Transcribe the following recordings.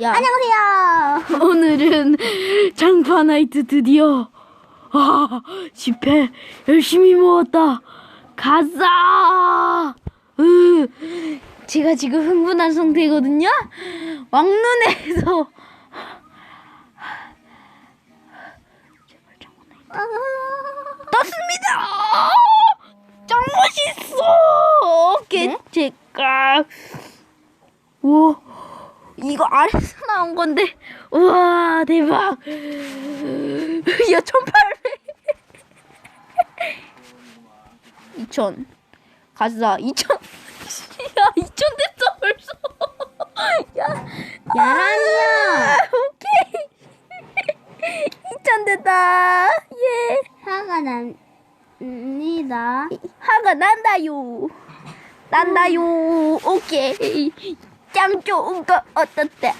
야, 안녕하세요. 오늘은 장파 나이트 드디어 아, 집회 열심히 모았다. 가자. 으, 제가 지금 흥분한 상태거든요. 왕눈에서 떴습니다. 짱 멋있어. 네? 개체가. 우와. 이거 아래서 나온 건데. 우와, 대박. 야, 1800. 2000. 가자. 2000. 야, 2000 됐어, 벌써. 야. 야란이야. 오케이. 2000 됐다. 예. 화가 납니다. 화가 난다요. 난다요. 오케이. 짱 좋은 거 어떻대?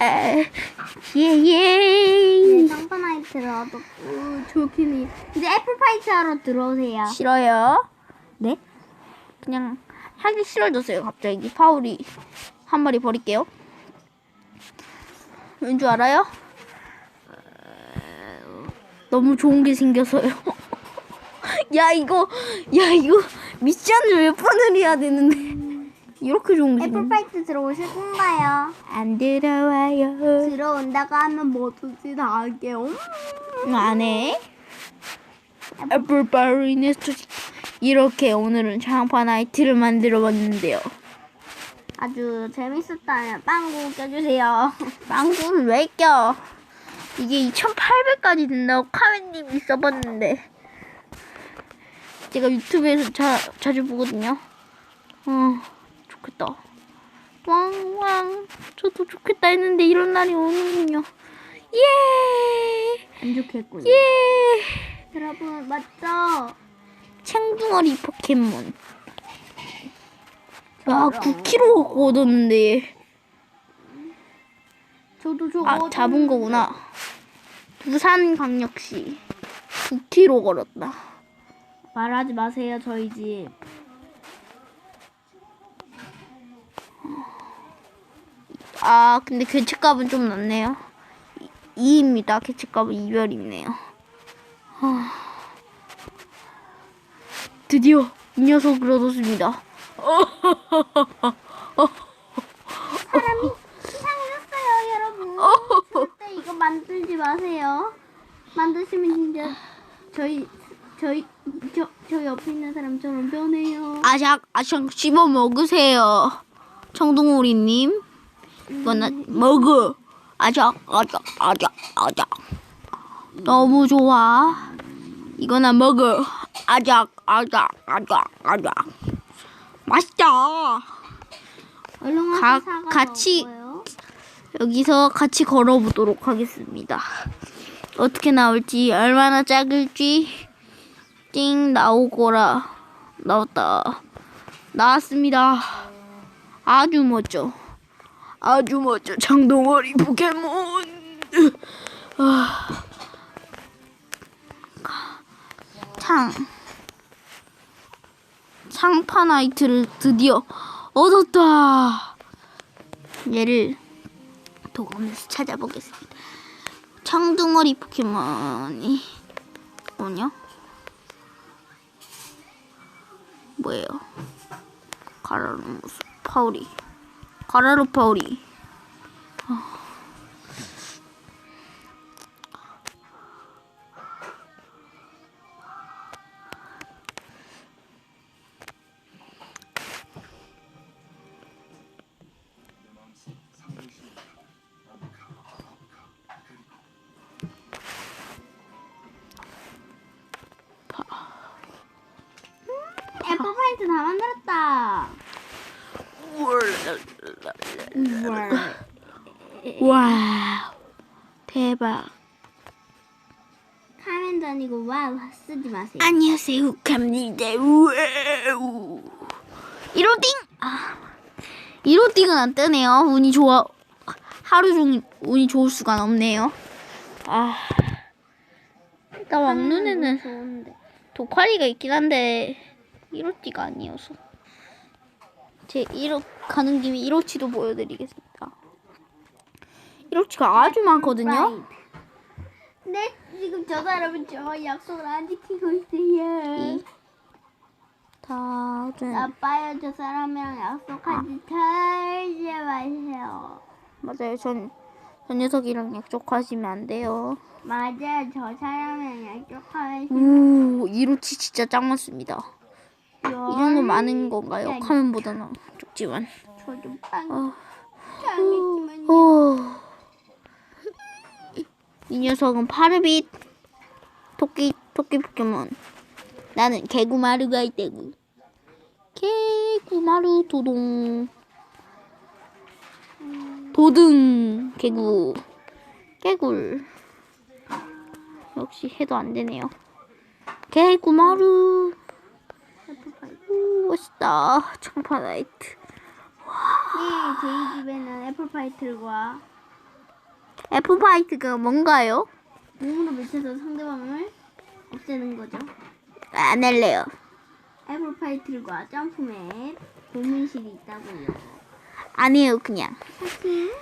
예예. 상파나이트를 얻었고 좋긴 해요. 이제 애플파이트 하러 들어오세요. 싫어요. 네? 그냥 하기 싫어졌어요. 갑자기 파울이 한 마리 버릴게요. 왠 줄 알아요? 너무 좋은 게 생겨서요. 야 이거 야 이거 미션을 몇 번을 해야 되는데 이렇게 좋은 게 생겨. 애플파이트 들어오실 건가요? 안 들어와요. 들어온다고 하면 뭐든지 다 할게요. 안 해. 인해서 이렇게 오늘은 장파 나이트를 만들어 봤는데요. 아주 재밌었다면 빵구 껴주세요. 빵구는 왜 껴? 이게 2,800까지 된다고 카멘님이 써봤는데 제가 유튜브에서 자, 자주 보거든요. 어, 좋겠다. 왕왕 저도 좋겠다 했는데 이런 날이 오는군요. 예! 안 좋겠군요. 예! 여러분 맞죠? 챙둥어리 포켓몬. 야, 9kg 얻었는데. 저도 저거 아, 잡은 거구나. 부산광역시 9kg 걸었다. 말하지 마세요 저희 집. 아, 근데 개체값은 좀 낮네요. 2입니다. 개체값은 이별이네요. 하... 드디어 이 녀석을 얻었습니다. 사람이 이상해졌어요 여러분. 절대 이거 만들지 마세요. 만드시면 진짜 저희 저희 저, 저 옆에 있는 사람처럼 변해요. 아작, 아작 씹어 먹으세요. 청둥오리님. 이거는 먹어. 아작, 아작, 아작, 아작. 너무 좋아. 이거나 먹어. 아작, 아작, 아작, 아작. 맛있다. 얼른 가- 사과 같이- 먹어요. 여기서 같이 걸어보도록 하겠습니다. 어떻게 나올지, 얼마나 작을지, 띵, 나오거라. 나왔다. 나왔습니다. 아주 멋져. 아주 멋져. 장동어리 포켓몬. 아. 창. 상파나이트를 드디어 얻었다. 얘를 도감에서 찾아보겠습니다. 청둥어리 포켓몬이 뭐냐? 뭐예요? 가라로 무슨 파우리 가라로 파우리 아. 애플파이트 다 만들었다. 와우 대박. 카멘도 아니고 와우 쓰지 마세요. 안녕하세요 갑니다. 와우. 1호띵 아. 1호띵은 안 뜨네요. 운이 좋아. 하루 종일 운이 좋을 수가 없네요. 아. 일단 왕눈에는 좋은데. 독화리가 있긴 한데 1호띠가 아니어서 제 1호 가는 김에 1호치도 보여드리겠습니다 이렇지가 아주 많거든요. 네, 지금 저 사람은 저 약속을 안 지키고 있어요. 다른 아빠요, 저 사람이랑 약속하지 절대 마세요. 맞아요. 전, 저 녀석이랑 약속하시면 안 돼요. 맞아요, 저 사람이랑 약속하지. 오, 이로치 진짜 짱 많습니다. 이 정도 많은 건가요? 카멘보다는 적지만. 저도 빵 어. 이 녀석은 파르빗 토끼 토끼 포켓몬. 나는 개구마루가 있대구. 개구마루 도동. 도등 개구 개굴. 역시 해도 안 되네요. 개구마루. 오, 멋있다. 청파 나이트. 네, 저희 집에는 애플파이 틀과 F파이트가 뭔가요? 몸으로 미쳐서 상대방을 없애는 거죠. 안 할래요. 애플파이 틀과 점프맵 고민실이 있다고요. 안 해요, 그냥. 사칭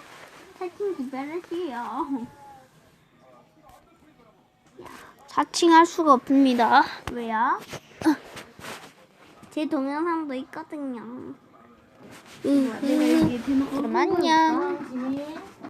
사칭 기별하세요. 사칭할 수가 없습니다. 왜요? 제 동영상도 있거든요. 여기 대놓고 그럼 안녕. 있어.